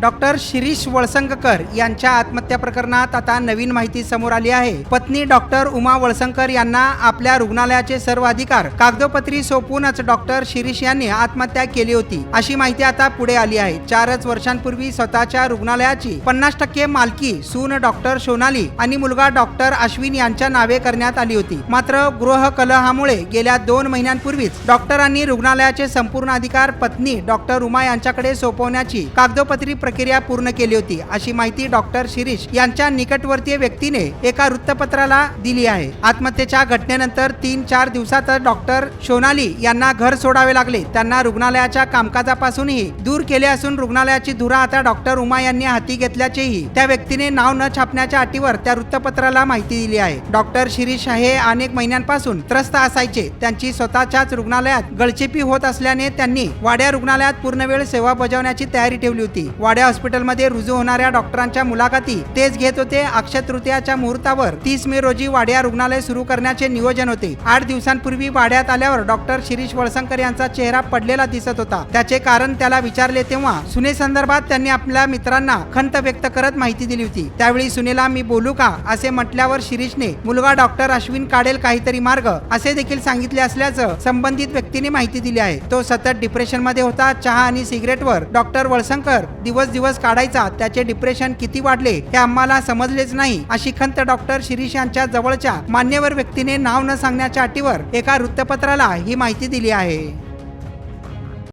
Doctor Shirish Valsangkar यांच्या आत्महत्या प्रकरणात आता नवीन माहिती समोर आली आहे. पत्नी डॉक्टर उमा वळसंकर यांना आपल्या रुग्णालयाचे सर्व अधिकार कागदोपत्री सोपूनच डॉक्टर शिरीष यांनी आत्महत्या केली होती. अशी माहिती आता पुढे आली आहे. चारच वर्षांपूर्वी स्वतःच्या रुग्णालयाची पन्नास टक्के मालकी सून डॉक्टर सोनाली आणि मुलगा डॉक्टर अश्विन यांच्या नावे करण्यात आली होती. मात्र गृह कलहामुळे गेल्या दोन महिन्यांपूर्वीच डॉक्टरांनी रुग्णालयाचे संपूर्ण अधिकार पत्नी डॉक्टर उमा यांच्याकडे सोपवण्याची कागदोपत्री प्रक्रिया पूर्ण केली होती अशी माहिती डॉक्टर शिरीष यांच्या निकटवर्तीय व्यक्तीने एका वृत्तपत्राला दिली आहे. आत्महत्येच्या घटनेनंतर तीन चार दिवसातच डॉक्टर सोनाली यांना घर सोडावे लागले. त्यांना रुग्णालयाच्या कामकाजापासूनही दूर केले असून रुग्णालयाची धुरा आता डॉक्टर उमा यांनी हाती घेतल्याचेही त्या व्यक्तीने नाव न छापण्याच्या अटीवर त्या वृत्तपत्राला माहिती दिली आहे. डॉक्टर शिरीष हे अनेक महिन्यांपासून त्रस्त असायचे. त्यांची स्वतःच्याच रुग्णालयात गळचेपी होत असल्याने त्यांनी वाड्या रुग्णालयात पूर्ण वेळ सेवा बजावण्याची तयारी ठेवली होती. वाड्या हॉस्पिटलमध्ये रुजू होणाऱ्या डॉक्टरांच्या मुलाखती. तेच घेत होते अक्षय तृतीयाच्या मुहूर्तावर. तीस मे रोजी वाड्या रुग्णालय सुरू करण्याचे नियोजन होते. आठ दिवसांपूर्वी वाड्यात आल्यावर डॉक्टर शिरीष वळसंकर यांचा चेहरा पडलेला दिसत होता. त्याचे कारण त्याला विचारले तेव्हा सुने संदर्भात त्यांनी आपल्या मित्रांना खंत व्यक्त करत माहिती दिली होती. त्यावेळी सुनेला मी बोलू का? असे म्हटल्यावर शिरीषने मुलगा डॉक्टर अश्विन काढेल काहीतरी मार्ग. असे देखील सांगितले असल्याचं संबंधित व्यक्तीने माहिती दिली आहे. तो सतत डिप्रेशनमध्ये होता. चहा आणि सिगरेटवर डॉक्टर वळसंकर दिवस दिवस काढायचा त्याचे डिप्रेशन किती वाढले हे आम्हाला समजलेच नाही अशी खंत डॉक्टर शिरीष यांच्या जवळच्या मान्यवर व्यक्तीने नाव न सांगण्याच्या अटीवर एका वृत्तपत्राला ही माहिती दिली आहे.